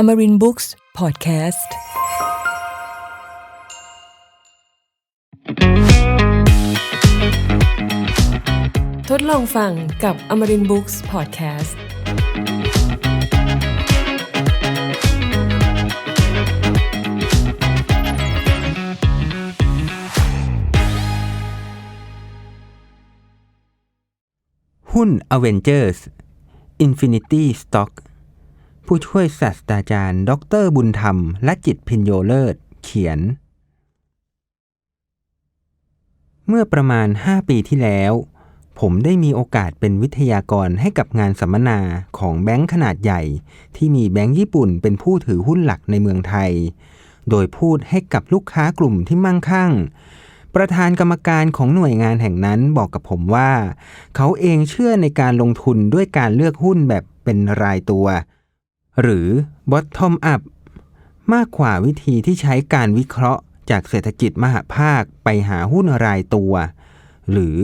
อมรินบุ๊กส์พอดแคสต์ทดลองฟังกับอมรินบุ๊กส์พอดแคสต์หุ้น Avengers Infinity Stock ผู้ช่วยศาสตราจารย์ ดรบุญธรรม และจิตพินโยเลิศ เขียน เมื่อประมาณ 5 ปีที่แล้ว ผมได้มีโอกาสเป็นวิทยากรให้กับงานสัมมนาของแบงค์ขนาดใหญ่ ที่มีแบงค์ญี่ปุ่นเป็นผู้ถือหุ้นหลักในเมืองไทย โดยพูดให้กับลูกค้ากลุ่มที่มั่งคั่งประธานกรรมการของหน่วยงานแห่งนั้นบอกกับผมว่า เขาเองเชื่อในการลงทุนด้วยการเลือกหุ้นแบบเป็นรายตัว หรือ bottom up มากกว่าวิธีที่ใช้การวิเคราะห์จากเศรษฐกิจมหาภาคไปหาหุ้นรายตัว หรือ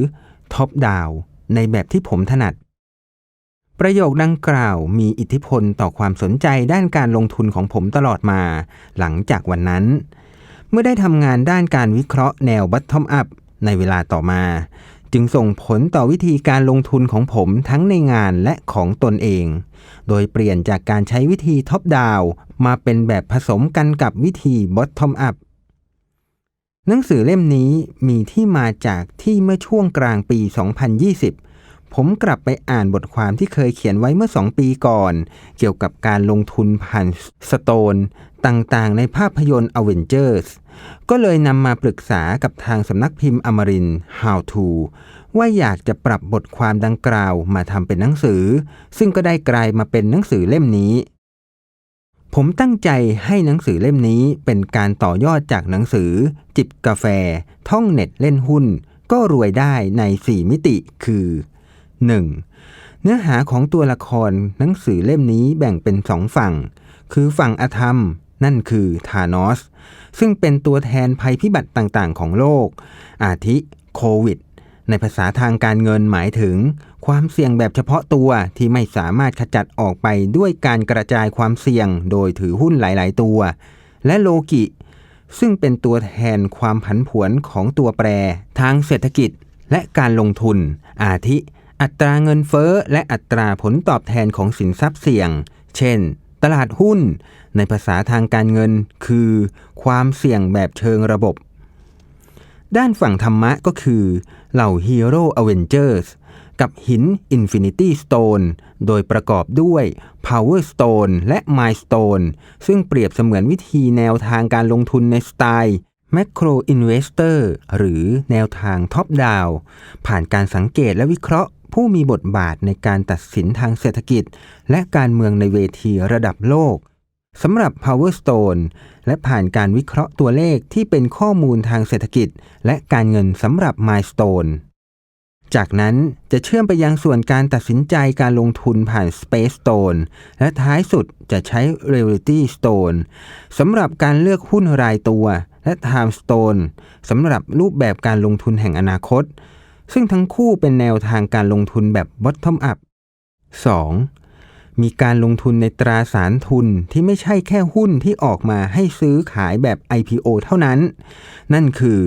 top down ในแบบที่ผมถนัด ประโยคดังกล่าวมีอิทธิพลต่อความสนใจด้านการลงทุนของผมตลอดมา หลังจากวันนั้น เมื่อได้ทำงานด้านการวิเคราะห์แนว bottom up ในเวลาต่อมา จึงส่งผลต่อวิธีการลงทุนของผมทั้งในงานและของตนเอง โดยเปลี่ยนจากการใช้วิธี top down มาเป็นแบบผสมกันกับวิธี bottom up หนังสือเล่มนี้มีที่มาจากที่เมื่อช่วงกลางปี 2020 ผมกลับไปอ่านบทความที่เคยเขียนไว้เมื่อ 2 ปีก่อน เกี่ยวกับการลงทุนผ่านสโตนต่างๆ ในภาพยนตร์ Avengers ก็เลยนำมาปรึกษากับทางสำนักพิมพ์อมริน How to ว่าอยากจะปรับบทความดังกล่าวมาทำเป็นหนังสือ ซึ่งก็ได้กลายมาเป็นหนังสือเล่มนี้ ผมตั้งใจให้หนังสือเล่มนี้เป็นการต่อยอดจากหนังสือ จิบกาแฟ ท่องเน็ตเล่นหุ้น ก็รวยได้ใน 4 มิติคือ 1. เนื้อหาของตัวละครหนังสือเล่มนี้แบ่งเป็นสองฝั่ง คือฝั่งอธรรม นั่นคือธานอสซึ่งเป็นตัวแทนภัยพิบัติต่างๆ ของโลก อาทิโควิด ในภาษาทางการเงินหมายถึง ความเสี่ยงแบบเฉพาะตัวที่ไม่สามารถขจัดออกไปด้วยการกระจายความเสี่ยงโดยถือหุ้นหลาย ๆ ตัว และโลกิ ซึ่งเป็นตัวแทนความผันผวนของตัวแปร ทางเศรษฐกิจและการลงทุน อาทิ อัตราเงินเฟ้อและอัตราผลตอบแทนของสินทรัพย์เสี่ยง เช่น ตลาดหุ้น ในภาษาทางการเงินคือ ความเสี่ยงแบบเชิงระบบ ด้านฝั่งธรรมะก็คือ เหล่าฮีโร่อเวนเจอร์สกับหิน Infinity Stone โดยประกอบด้วย Power Stone และ Milestone ซึ่งเปรียบเสมือนวิธีแนวทางการลงทุนในสไตล์ Macro Investor หรือแนวทาง Top Down ผ่านการสังเกตและวิเคราะห์ ผู้มีบทบาทในการตัดสินทางเศรษฐกิจ และการเมืองในเวทีระดับโลก สำหรับ Power Stone และผ่านการวิเคราะห์ตัวเลขที่เป็นข้อมูลทางเศรษฐกิจ และการเงินสำหรับ Milestone จากนั้นจะเชื่อมไปยังส่วนการตัดสินใจการลงทุนผ่าน Space Stone และท้ายสุดจะใช้ Reality Stone สำหรับการเลือกหุ้นรายตัว และ Time Stone สำหรับรูปแบบการลงทุนแห่งอนาคต ซึ่งทั้งคู่เป็นแนวทางการลงทุนแบบ Bottom Up 2. มีการลงทุนในตราสารทุนที่ไม่ใช่แค่หุ้นที่ออกมาให้ซื้อขายแบบ IPO เท่านั้น นั่นคือ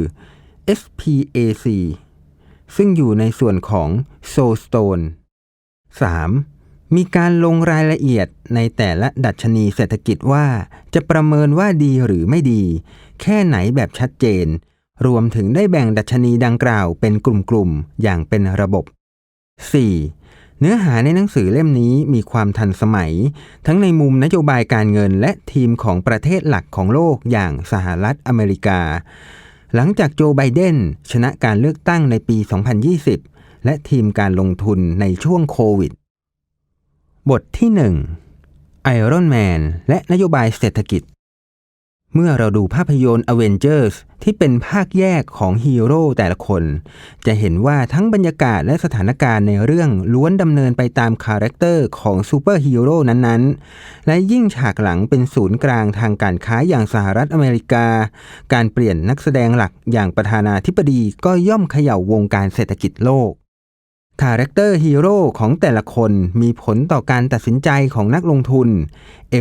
SPAC ซึ่งอยู่ในส่วนของ Soulstone 3. มีการลงรายละเอียดในแต่ละดัชนีเศรษฐกิจว่า จะประเมินว่าดีหรือไม่ดี แค่ไหนแบบชัดเจน รวมถึงได้แบ่งดัชนีดังกล่าวเป็นกลุ่มๆ อย่างเป็นระบบ 4. เนื้อหาในหนังสือเล่มนี้มีความทันสมัย ทั้งในมุมนโยบายการเงินและทีมของประเทศหลักของโลกอย่างสหรัฐอเมริกา หลังจากโจไบเดนชนะการเลือกตั้งในปี 2020 และทีมการลงทุนในช่วงโควิด บทที่ 1 Iron Man และนโยบายเศรษฐกิจ เมื่อเราดูภาพยนตร์ Avengers ที่เป็นภาคแยกของฮีโร่แต่ละคน จะเห็นว่าทั้งบรรยากาศและสถานการณ์ในเรื่องล้วนดำเนินไปตามคาแรคเตอร์ของซูเปอร์ฮีโร่นั้นๆ และยิ่งฉากหลังเป็นศูนย์กลางทางการค้าอย่างสหรัฐอเมริกา การเปลี่ยนนักแสดงหลักอย่างประธานาธิบดีก็ย่อมเขย่าวงการเศรษฐกิจโลก คาแรคเตอร์ฮีโร่ของแต่ละคนมีผลต่อการตัดสินใจของนักลงทุน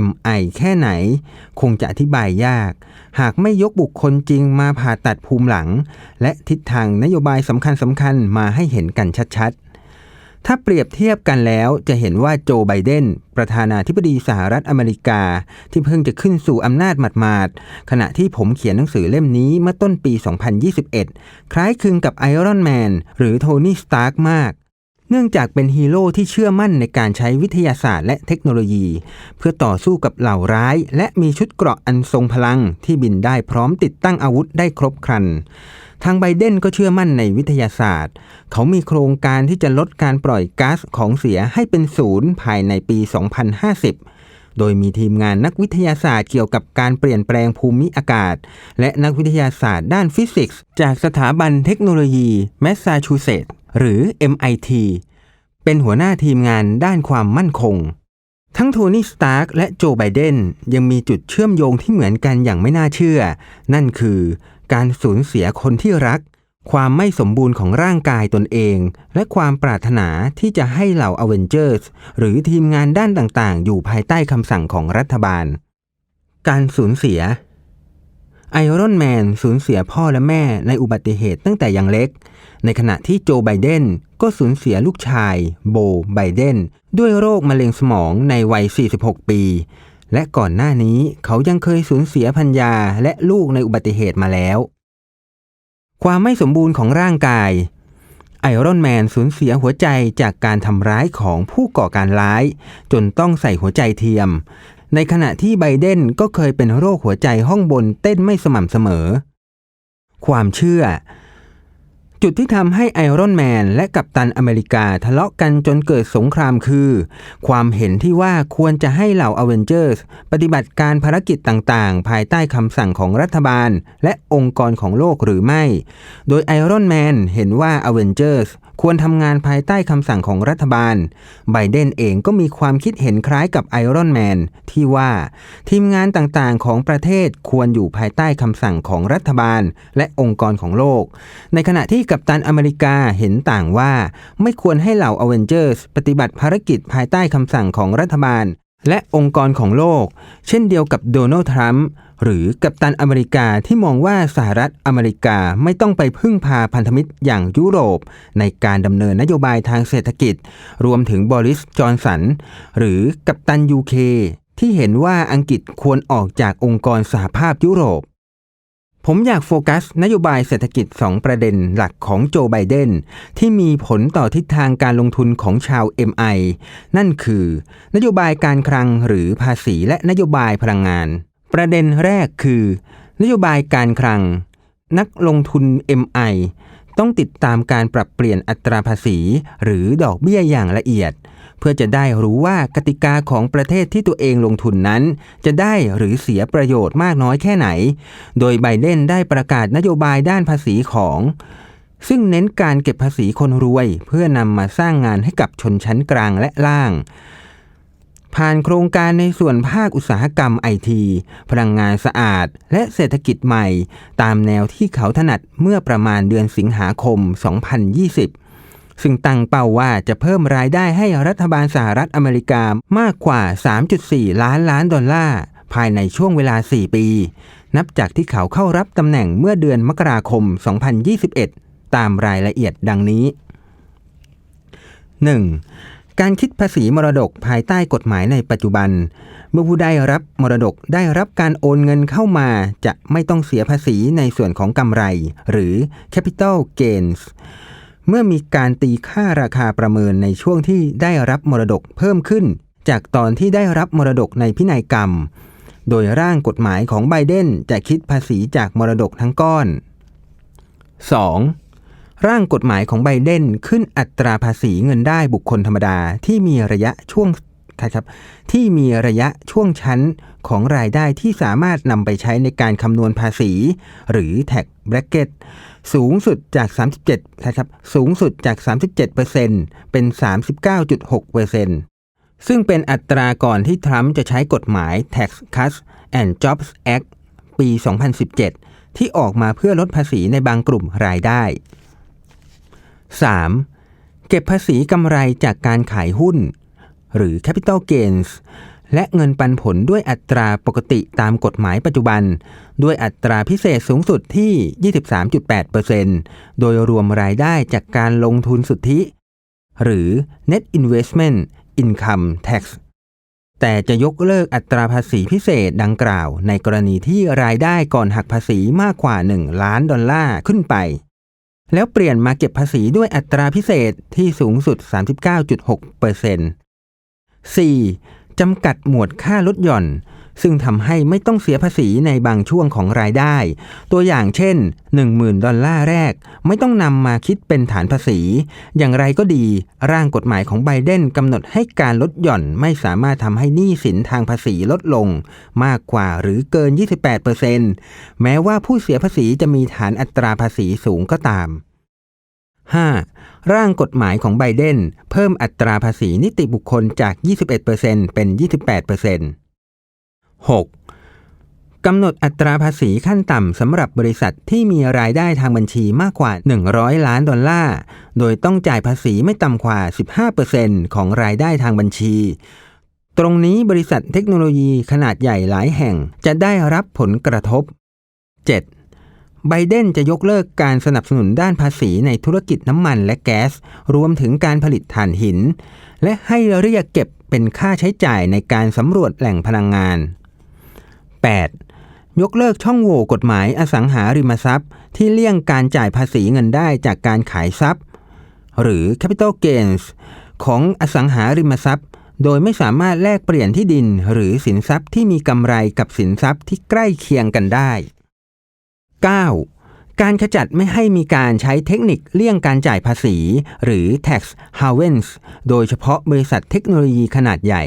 MI แค่ไหน คงจะอธิบายยาก หากไม่ยกบุคคลจริงมาผ่าตัดภูมิหลัง และทิศทางนโยบายสำคัญสำคัญมาให้เห็นกันชัดๆ ถ้าเปรียบเทียบกันแล้วจะเห็นว่าโจไบเดน ประธานาธิบดีสหรัฐอเมริกา ที่เพิ่งจะขึ้นสู่อำนาจหมาดๆ ขณะที่ผมเขียนหนังสือเล่มนี้เมื่อต้นปี 2021 คล้ายคลึงกับไอรอนแมนหรือโทนี่สตาร์กมาก นื่องจากเป็นฮีโร่ที่เชื่อมั่นในการใช้วิทยาศาสตร์และเทคโนโลยี เพื่อต่อสู้กับเหล่าร้าย และมีชุดเกราะอันทรงพลังที่บินได้พร้อมติดตั้งอาวุธได้ครบครัน ทางไบเดนก็เชื่อมั่นในวิทยาศาสตร์ เขามีโครงการที่จะลดการปล่อยก๊าซของเสียให้เป็นศูนย์ภายในปี 2050โดยมีทีมงานนักวิทยาศาสตร์เกี่ยวกับการเปลี่ยนแปลงภูมิอากาศ และนักวิทยาศาสตร์ด้านฟิสิกส์ จากสถาบันเทคโนโลยีแมสซาชูเซตส์ หรือ MIT เป็นหัวหน้าทีมงานด้านความมั่นคง ทั้งโทนี่ สตาร์กและโจ ไบเดนยังมีจุดเชื่อมโยงที่เหมือนกันอย่างไม่น่าเชื่อ นั่นคือการสูญเสียคนที่รัก ความไม่สมบูรณ์ของร่างกายตนเอง และความปรารถนาที่จะให้เหล่าอเวนเจอร์สหรือทีมงานด้านต่างๆ อยู่ภายใต้คำสั่งของรัฐบาล การสูญเสีย ไอรอนแมนสูญเสียพ่อและแม่ในอุบัติเหตุตั้งแต่ยังเล็ก ในขณะที่โจไบเดนก็สูญเสียลูกชาย โบไบเดนด้วยโรคมะเร็งสมองในวัย 46 ปี และก่อนหน้านี้เขายังเคยสูญเสียพัญญาและลูกในอุบัติเหตุมาแล้ว ความไม่สมบูรณ์ของร่างกายไอรอนแมนสูญเสียหัวใจจากการทำร้ายของผู้ก่อการร้าย จนต้องใส่หัวใจเทียม ในขณะที่ไบเดนก็เคยเป็นโรคหัวใจห้องบนเต้นไม่สม่ำเสมอ ความเชื่อ จุดที่ทำให้ไอรอนแมนและกัปตันอเมริกาทะเลาะกันจนเกิดสงครามคือ ความเห็นที่ว่าควรจะให้เหล่าอเวนเจอร์สปฏิบัติการภารกิจต่างๆ ภายใต้คำสั่งของรัฐบาล และองค์กรของโลกหรือไม่ โดยไอรอนแมนเห็นว่าอเวนเจอร์ส ควรทำงานภายใต้คำสั่งของรัฐบาล ไบเดนเองก็มีความคิดเห็นคล้ายกับไอรอนแมนที่ว่า ทีมงานต่างๆของประเทศควรอยู่ภายใต้คำสั่งของรัฐบาล และองค์กรของโลก ในขณะที่กัปตันอเมริกาเห็นต่างว่า ไม่ควรให้เหล่าอเวนเจอร์สปฏิบัติภารกิจภายใต้คำสั่งของรัฐบาล และองค์กรของโลก เช่นเดียวกับโดนัลด์ทรัมป์หรือกัปตันอเมริกาที่มองว่าสหรัฐอเมริกาไม่ต้องไปพึ่งพาพันธมิตรอย่างยุโรป ในการดำเนินนโยบายทางเศรษฐกิจ รวมถึงบริส จอนสัน หรือกัปตันยูเคที่เห็นว่าอังกฤษควรออกจากองค์กรสหภาพยุโรป ผมอยากโฟกัสนโยบายเศรษฐกิจ 2 ประเด็นหลักของโจไบเดนที่มีผลต่อทิศทางการลงทุนของชาว MI นั่นคือ นโยบายการคลังหรือภาษีและนโยบายพลังงาน ประเด็นแรกคือ นโยบายการคลัง นักลงทุน MI ต้องติดตามการปรับเปลี่ยนอัตราภาษี หรือดอกเบี้ยอย่างละเอียด พื่อจะได้รู้ว่ากติกาของประเทศที่ตัวเองลงทุนนั้น จะได้หรือเสียประโยชน์มากน้อยแค่ไหน โดยไบเดนได้ประกาศนโยบายด้านภาษีของ ซึ่งเน้นการเก็บภาษีคนรวย เพื่อนำมาสร้างงานให้กับชนชั้นกลางและล่างผ่านโครงการในส่วนภาคอุตสาหกรรมไอที พลังงานสะอาด และเศรษฐกิจใหม่ ตามแนวที่เขาถนัดเมื่อประมาณเดือนสิงหาคม 2020 ซึ่งตั้งเป้าว่าจะเพิ่มรายได้ให้รัฐบาลสหรัฐอเมริกามากกว่า 3.4 ล้านล้านดอลลาร์ภายในช่วงเวลา 4 ปี นับจากที่เขาเข้ารับตำแหน่งเมื่อเดือนมกราคม 2021 ตามรายละเอียดดังนี้ 1. การคิดภาษีมรดกภายใต้กฎหมายในปัจจุบัน เมื่อผู้ได้รับมรดกได้รับการโอนเงินเข้ามา จะไม่ต้องเสียภาษีในส่วนของกำไร หรือ capital gains เมื่อมีการตีค่าราคาประเมินในช่วงที่ได้รับมรดกเพิ่มขึ้น จากตอนที่ได้รับมรดกในพินัยกรรม โดยร่างกฎหมายของไบเดนจะคิดภาษีจากมรดกทั้งก้อน 2. ร่างกฎหมายของไบเดนขึ้นอัตราภาษีเงินได้บุคคลธรรมดาที่มีระยะช่วง ครับที่มีระยะช่วงชั้นของรายได้ที่สามารถนำไปใช้ในการคำนวณภาษี หรือ tax bracket สูงสุดจาก 37นะครับสูงสุดจาก 37%เป็น 39.6%ซึ่งเป็นอัตราก่อนที่ทรัมป์จะใช้กฎหมาย Tax Cuts and Jobs Act ปี 2017 ที่ออกมาเพื่อลดภาษีในบางกลุ่มรายได้ 3. เก็บภาษีกำไรจากการขายหุ้น หรือ capital gains และเงินปันผลด้วยอัตราปกติตามกฎหมายปัจจุบัน ด้วยอัตราพิเศษสูงสุดที่ 23.8%โดยรวมรายได้จากการลงทุนสุทธิ หรือ net investment income tax แต่จะยกเลิกอัตราภาษีพิเศษดังกล่าว ในกรณีที่รายได้ก่อนหักภาษีมากกว่า 1 ล้านดอลลาร์ขึ้นไป แล้วเปลี่ยนมาเก็บภาษีด้วยอัตราพิเศษที่สูงสุด 39.6% 4. จำกัดหมวดค่าลดหย่อน ซึ่งทำให้ไม่ต้องเสียภาษีในบางช่วงของรายได้ ตัวอย่างเช่น 10,000 ดอลลาร์แรก ไม่ต้องนำมาคิดเป็นฐานภาษี อย่างไรก็ดี ร่างกฎหมายของไบเดนกำหนดให้การลดหย่อนไม่สามารถทำให้หนี้สินทางภาษีลดลง มากกว่าหรือเกิน 28%แม้ว่าผู้เสียภาษีจะมีฐานอัตราภาษีสูงก็ตาม 5. ร่างกฎหมายของไบเดนเพิ่มอัตราภาษีนิติบุคคลจาก 21%เป็น 28% 6. กำหนดอัตราภาษีขั้นต่ำสำหรับบริษัทที่มีรายได้ทางบัญชีมากกว่า 100 ล้านดอลลาร์ โดยต้องจ่ายภาษีไม่ต่ำกว่า 15%ของรายได้ทางบัญชี ตรงนี้บริษัทเทคโนโลยีขนาดใหญ่หลายแห่งจะได้รับผลกระทบ 7. ไบเดนจะยกเลิกการสนับสนุนด้านภาษีในธุรกิจน้ำมันและแก๊ส รวมถึงการผลิตถ่านหิน และให้เรียกเก็บเป็นค่าใช้จ่ายในการสำรวจแหล่งพลังงาน 8. ยกเลิกช่องโหว่กฎหมายอสังหาริมทรัพย์ ที่เลี่ยงการจ่ายภาษีเงินได้จากการขายทรัพย์ หรือ capital gains ของอสังหาริมทรัพย์ โดยไม่สามารถแลกเปลี่ยนที่ดินหรือสินทรัพย์ที่มีกำไรกับสินทรัพย์ที่ใกล้เคียงกันได้ 9. การขจัดไม่ให้มีการใช้เทคนิคเลี่ยงการจ่ายภาษี หรือ tax havens โดยเฉพาะบริษัทเทคโนโลยีขนาดใหญ่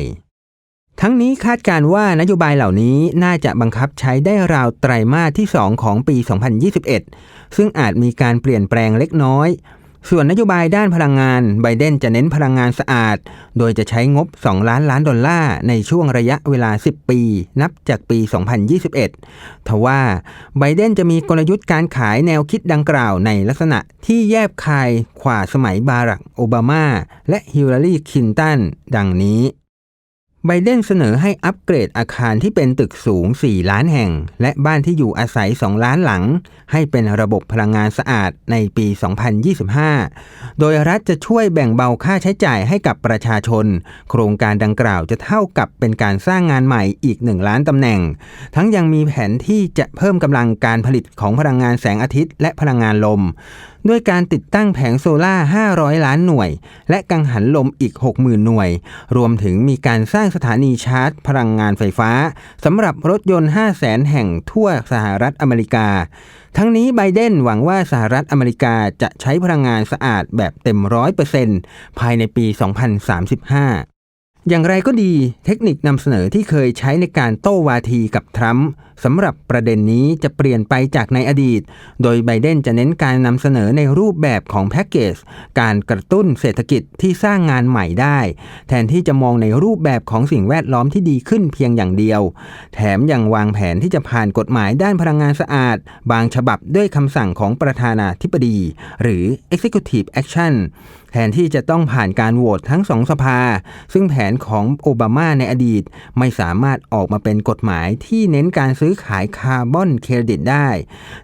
ทั้งนี้คาดการว่านโยบายเหล่านี้น่าจะบังคับใช้ได้ราวไตรมาสที่ 2 ของปี 2021 ซึ่งอาจมีการเปลี่ยนแปลงเล็กน้อย ส่วนนโยบายด้านพลังงาน ไบเดนจะเน้นพลังงานสะอาด โดยจะใช้งบ 2 ล้านล้านดอลลาร์ในช่วงระยะเวลา 10 ปี นับจากปี 2021 ทว่าไบเดนจะมีกลยุทธ์การขายแนวคิดดังกล่าวในลักษณะที่แยบคายขวาสมัยบารักโอบามา และฮิลลารีคินตันดังนี้ ไบเดนเสนอให้อัปเกรดอาคารที่เป็นตึกสูง 4 ล้านแห่ง และบ้านที่อยู่อาศัย 2 ล้านหลัง ให้เป็นระบบพลังงานสะอาดในปี 2025 โดยรัฐจะช่วยแบ่งเบาค่าใช้จ่ายให้กับประชาชน โครงการดังกล่าวจะเท่ากับเป็นการสร้างงานใหม่อีก 1 ล้านตำแหน่ง ทั้งยังมีแผนที่จะเพิ่มกำลังการผลิตของพลังงานแสงอาทิตย์และพลังงานลม ด้วยการติดตั้งแผงโซล่า 500 ล้านหน่วย และกังหันลมอีก 60,000 หน่วย รวมถึงมีการสร้างสถานีชาร์จ พลังงานไฟฟ้าสำหรับรถยนต์ 500,000 แห่งทั่วสหรัฐอเมริกา ทั้งนี้ไบเดนหวังว่าสหรัฐอเมริกาจะใช้พลังงานสะอาดแบบเต็มร้อยเปอร์เซ็นต์ภายในปี 2035 อย่างไรก็ดีเทคนิคนำเสนอที่เคยใช้ในการโต้วาทีกับทรัมป์สำหรับประเด็นนี้จะเปลี่ยนไปจากในอดีต โดยไบเดนจะเน้นการนำเสนอในรูปแบบของแพ็กเกจการกระตุ้นเศรษฐกิจที่สร้างงานใหม่ได้ แทนที่จะมองในรูปแบบของสิ่งแวดล้อมที่ดีขึ้นเพียงอย่างเดียว แถมยังวางแผนที่จะผ่านกฎหมายด้านพลังงานสะอาด บางฉบับด้วยคำสั่งของประธานาธิบดี หรือ Executive Action แทนที่จะต้องผ่านการโหวตทั้งสองสภา ซึ่งแผนของโอบามาในอดีต ไม่สามารถออกมาเป็นกฎหมายที่เน้นการซื้อขายคาร์บอนเครดิตได้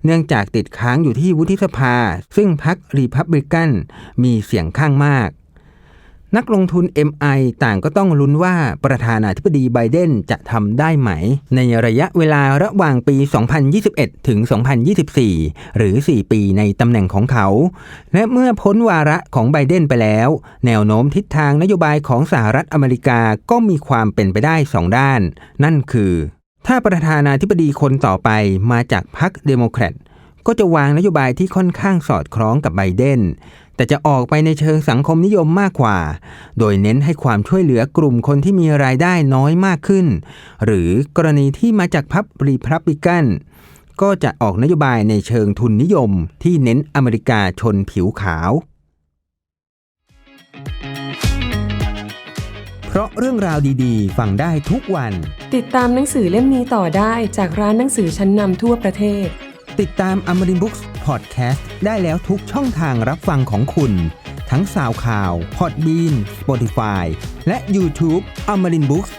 เนื่องจากติดค้างอยู่ที่วุฒิสภา ซึ่งพรรครีพับลิกันมีเสียงข้างมาก นักลงทุน MI ต่างก็ต้องลุ้นว่าประธานาธิบดีไบเดนจะทำได้ไหม ในระยะเวลาระหว่างปี 2021 ถึง 2024 หรือ 4 ปีในตำแหน่งของเขา และเมื่อพ้นวาระของไบเดนไปแล้ว แนวโน้มทิศทางนโยบายของสหรัฐอเมริกาก็มีความเป็นไปได้ 2 ด้าน นั่นคือ ถ้าประธานาธิบดีคนต่อไปมาจากพรรคเดโมแครตก็จะวางนโยบายที่ค่อนข้างสอดคล้องกับไบเดน แต่จะออกไปในเชิงสังคมนิยมมากกว่า โดยเน้นให้ความช่วยเหลือกลุ่มคนที่มีรายได้น้อยมากขึ้น หรือกรณีที่มาจากพรรครีพับลิกันก็จะออกนโยบายในเชิงทุนนิยมที่เน้นอเมริกาชนผิวขาว เพราะเรื่องราวดีๆ ฟังได้ทุกวัน ติดตามหนังสือเล่มนี้ต่อได้จากร้านหนังสือชั้นนำทั่วประเทศ ติดตาม พอดแคสต์ได้แล้วทุกช่องทางรับฟังของคุณ ทั้งสาวข่าวพอดบีน Spotify และ YouTube a ม a r i n Books